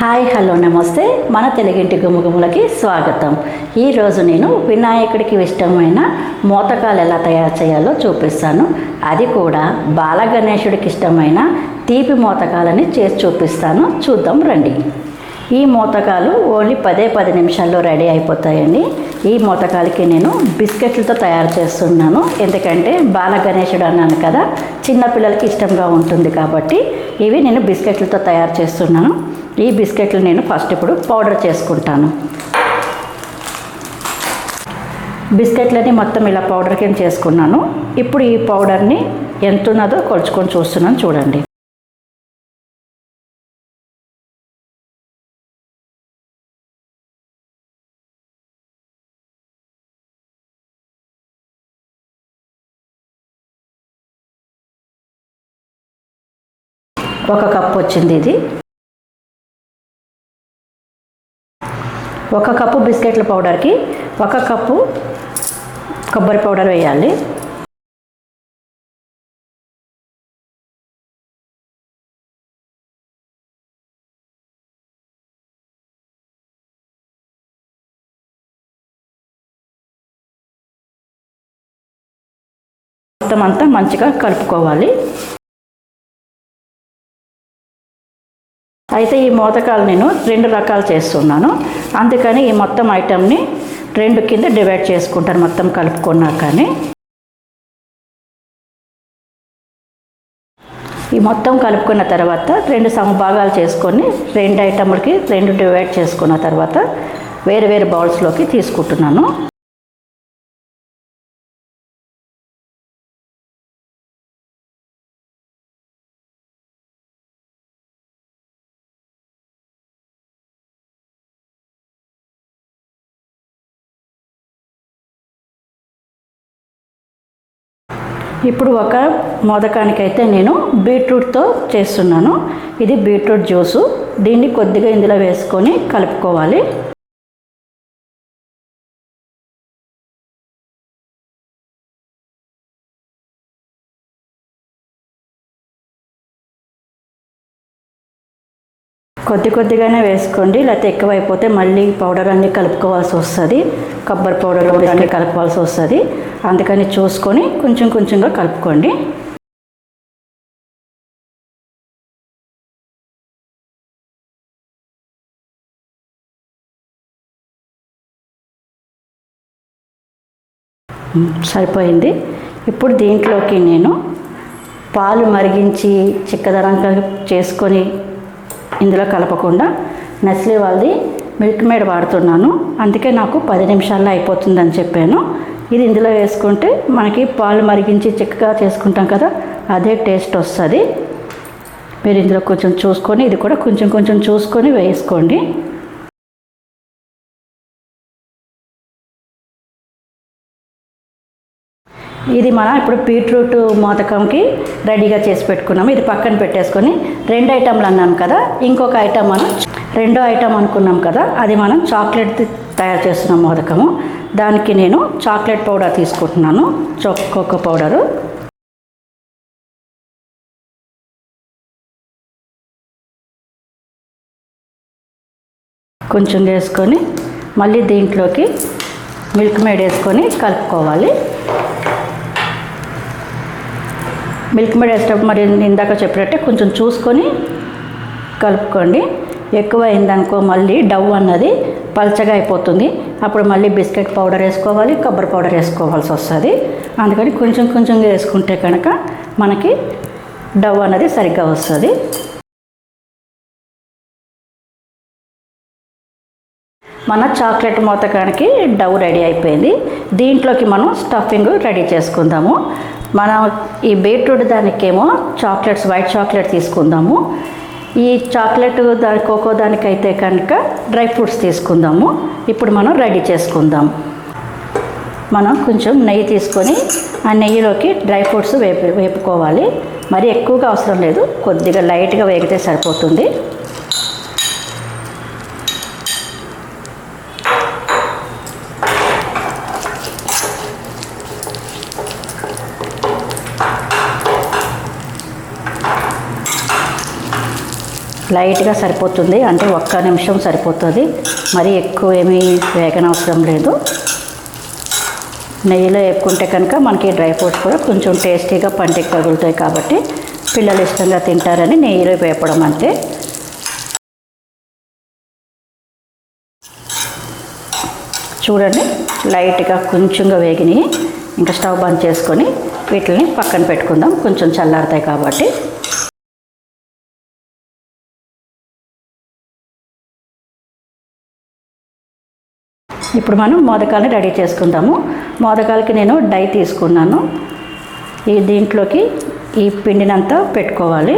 Hi hello నమస్తే. మన తెలుగింటి గుమగుములకి స్వాగతం. ఈరోజు నేను వినాయకుడికి ఇష్టమైన మోతకాలు ఎలా తయారు చేయాలో చూపిస్తాను. అది కూడా బాలగణేశుడికి ఇష్టమైన తీపి మోతకాలని చేసి చూపిస్తాను. చూద్దాం రండి. ఈ మోతకాలు ఓన్లీ పదే పది నిమిషాల్లో రెడీ అయిపోతాయండి. ఈ మోతకాలకి నేను బిస్కెట్లతో తయారు చేస్తున్నాను. ఎందుకంటే బాలగణేశుడు అన్నాను కదా చిన్నపిల్లలకి ఇష్టంగా ఉంటుంది కాబట్టి ఇవి నేను బిస్కెట్లతో తయారు చేస్తున్నాను. ఈ బిస్కెట్లు నేను ఫస్ట్ ఇప్పుడు పౌడర్ చేసుకుంటాను. బిస్కెట్లని మొత్తం ఇలా పౌడర్ కింద చేసుకున్నాను. ఇప్పుడు ఈ పౌడర్ని ఎంత ఉన్నదో కొలుచుకొని చూస్తున్నాను చూడండి. ఒక కప్ వచ్చింది ఇది. ఒక కప్పు బిస్కెట్ల పౌడర్కి ఒక కప్పు కొబ్బరి పౌడర్ వేయాలి. మొత్తం అంతా మంచిగా కలుపుకోవాలి. అయితే ఈ మోదకాలు నేను రెండు రకాలు చేస్తున్నాను. అందుకని ఈ మొత్తం ఐటెంని రెండు కింద డివైడ్ చేసుకుంటాను మొత్తం కలుపుకున్నాకని ఈ మొత్తం కలుపుకున్న తర్వాత రెండు సమభాగాలు చేసుకొని రెండు ఐటమ్లకి రెండు డివైడ్ చేసుకున్న తర్వాత వేరు వేరు బౌల్స్లోకి తీసుకుంటున్నాను. ఇప్పుడు ఒక మోదకానికైతే నేను బీట్రూట్తో చేస్తున్నాను. ఇది బీట్రూట్ జ్యూసు. దీన్ని కొద్దిగా ఇందులో వేసుకొని కలుపుకోవాలి. కొద్ది కొద్దిగానే వేసుకోండి. లేకపోతే ఎక్కువైపోతే మళ్ళీ పౌడర్ అన్నీ కలుపుకోవాల్సి వస్తుంది. కొబ్బరి పౌడర్ అన్నీ కలుపుకోవాల్సి వస్తుంది. అందుకని చూసుకొని కొంచెం కొంచెంగా కలుపుకోండి. సరిపోయింది. ఇప్పుడు దీంట్లోకి నేను పాలు మరిగించి చిక్కదనంగా చేసుకొని ఇందులో కలపకుండా నెస్లీ వాళ్ళది మిల్క్ మేడ్ వాడుతున్నాను. అందుకే నాకు పది నిమిషాల్లో అయిపోతుందని చెప్పాను. ఇది ఇందులో వేసుకుంటే మనకి పాలు మరిగించి చిక్కగా చేసుకుంటాం కదా అదే టేస్ట్ వస్తుంది. మీరు ఇందులో కొంచెం చూసుకొని ఇది కూడా కొంచెం కొంచెం చూసుకొని వేసుకోండి. ఇది మనం ఇప్పుడు బీట్రూట్ మోదకంకి రెడీగా చేసి పెట్టుకున్నాము. ఇది పక్కన పెట్టేసుకొని రెండు ఐటెంలు అన్నాం కదా ఇంకొక ఐటెం మనం రెండో ఐటెం అనుకున్నాం కదా అది మనం చాక్లెట్ తయారు చేస్తున్నాం మోదకము దానికి నేను చాక్లెట్ పౌడర్ తీసుకుంటున్నాను చొక్కొక్క పౌడరు. కొంచెం వేసుకొని మళ్ళీ దీంట్లోకి మిల్క్ మేడ్ వేసుకొని కలుపుకోవాలి. మిల్క్ మేడ్ వేసేటప్పుడు మరి ఇందాక చెప్పినట్టే కొంచెం చూసుకొని కలుపుకోండి. ఎక్కువ అయిందనుకో మళ్ళీ డవ్ అన్నది పల్చగా అయిపోతుంది. అప్పుడు మళ్ళీ బిస్కెట్ పౌడర్ వేసుకోవాలి కొబ్బరి పౌడర్ వేసుకోవాల్సి వస్తుంది. అందుకని కొంచెం కొంచెంగా వేసుకుంటే కనుక మనకి డవ్ అన్నది సరిగ్గా వస్తుంది. మన చాక్లెట్ మోతకానికి డవ్ రెడీ అయిపోయింది. దీంట్లోకి మనం స్టఫింగ్ రెడీ చేసుకుందాము. మనం ఈ బీట్రూట్ దానికేమో చాక్లెట్స్ వైట్ చాక్లెట్ తీసుకుందాము. ఈ చాక్లెట్ దాని కోకో దానికైతే కనుక డ్రై ఫ్రూట్స్ తీసుకుందాము. ఇప్పుడు మనం రెడీ చేసుకుందాం. మనం కొంచెం నెయ్యి తీసుకొని ఆ నెయ్యిలోకి డ్రై ఫ్రూట్స్ వేపు వేపుకోవాలి. మరి ఎక్కువగా అవసరం లేదు. కొద్దిగా లైట్గా వేగితే సరిపోతుంది. లైట్గా సరిపోతుంది. అంటే ఒక్క నిమిషం సరిపోతుంది. మరీ ఎక్కువ ఏమీ వేగనవసరం లేదు. నెయ్యిలో వేపుకుంటే కనుక మనకి డ్రై ఫ్రూట్స్ కూడా కొంచెం టేస్టీగా పంటికి తగులుతాయి కాబట్టి పిల్లలు ఇష్టంగా తింటారని నెయ్యిలో వేపడం అంతే. చూడండి లైట్గా కొంచెంగా వేగినాయి. ఇంకా స్టవ్ బంద్ చేసుకొని వీటిని పక్కన పెట్టుకుందాం. కొంచెం చల్లారుతాయి కాబట్టి. ఇప్పుడు మనం మోదకాలని రెడీ చేసుకుందాము. మోదకాలకి నేను డై తీసుకున్నాను. ఈ దీంట్లోకి ఈ పిండినంతా పెట్టుకోవాలి.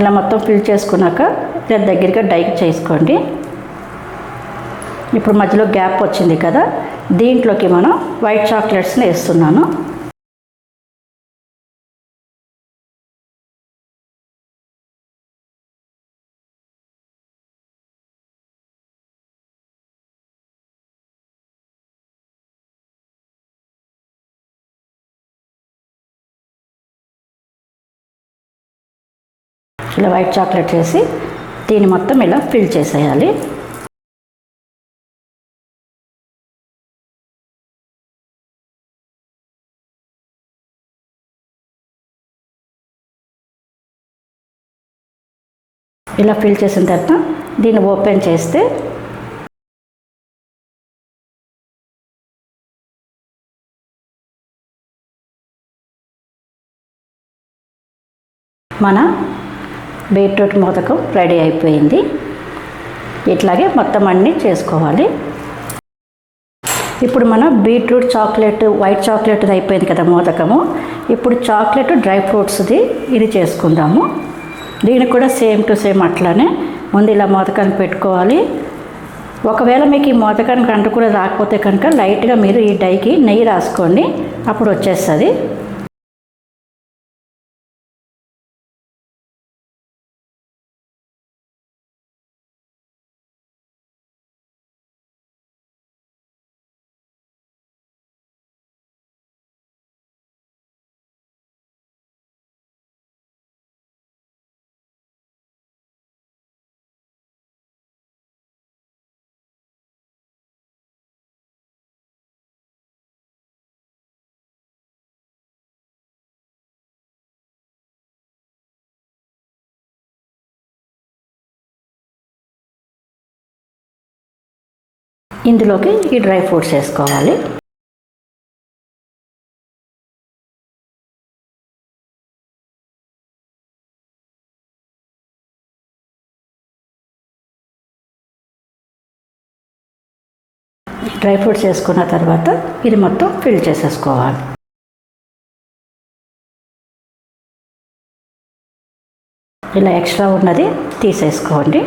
ఇలా మొత్తం ఫిల్ చేసుకున్నాక ఇలా దగ్గరగా డైక్ చేసుకోండి. ఇప్పుడు మధ్యలో గ్యాప్ వచ్చింది కదా దీంట్లోకి మనం వైట్ చాక్లెట్స్ని వేస్తున్నాను. ఇలా వైట్ చాక్లెట్ వేసి దీన్ని మొత్తం ఇలా ఫిల్ చేసేయాలి. ఇలా ఫిల్ చేసిన తర్వాత దీన్ని ఓపెన్ చేస్తే మన బీట్రూట్ మోదకం రెడీ అయిపోయింది. ఇట్లాగే మొత్తం అన్నీ చేసుకోవాలి. ఇప్పుడు మన బీట్రూట్ చాక్లెట్ వైట్ చాక్లెట్ అయిపోయింది కదా మోదకము. ఇప్పుడు చాక్లెట్ డ్రై ఫ్రూట్స్ది ఇది చేసుకుందాము. దీనికి కూడా సేమ్ టు సేమ్ అట్లానే ముందు ఇలా మోదకాన్ని పెట్టుకోవాలి. ఒకవేళ మీకు ఈ మోదకానికి అంటు కూడా రాకపోతే కనుక లైట్గా మీరు ఈ డైకి నెయ్యి రాసుకోండి. అప్పుడు వచ్చేస్తుంది. ఇందులోకి ఈ డ్రై ఫ్రూట్స్ వేసుకోవాలి. డ్రై ఫ్రూట్స్ వేసుకున్న తర్వాత ఇది మొత్తం ఫిల్ చేసేసుకోవాలి. ఇలా ఎక్స్ట్రా ఉన్నది తీసేసుకోండి.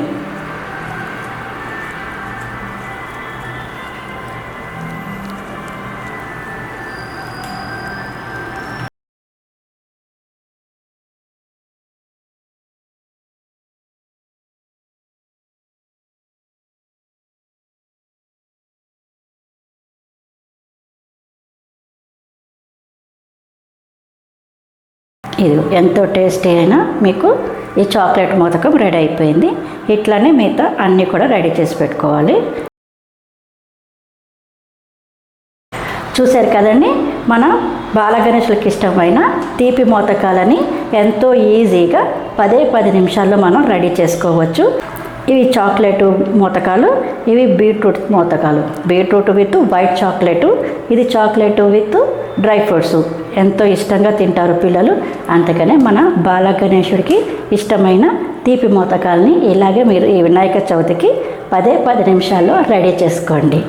ఇది ఎంతో టేస్టీ అయినా మీకు ఈ చాక్లెట్ మోదకం రెడీ అయిపోయింది. ఇట్లానే మిగతా అన్నీ కూడా రెడీ చేసి పెట్టుకోవాలి. చూశారు కదండి మన బాలగణేశులకి ఇష్టమైన తీపి మోతకాలని ఎంతో ఈజీగా పదే పది నిమిషాల్లో మనం రెడీ చేసుకోవచ్చు. ఇవి చాక్లెట్ మూతకాలు ఇవి బీట్రూట్ మూతకాలు. బీట్రూట్ విత్ వైట్ చాక్లెట్ ఇది చాక్లెట్ విత్ డ్రై ఫ్రూట్స్. ఎంతో ఇష్టంగా తింటారు పిల్లలు. అందుకనే మన బాల గణేశుడికి ఇష్టమైన తీపి మూతకాలని ఇలాగే మీరు ఈ వినాయక చవితికి పదే పది నిమిషాల్లో రెడీ చేసుకోండి.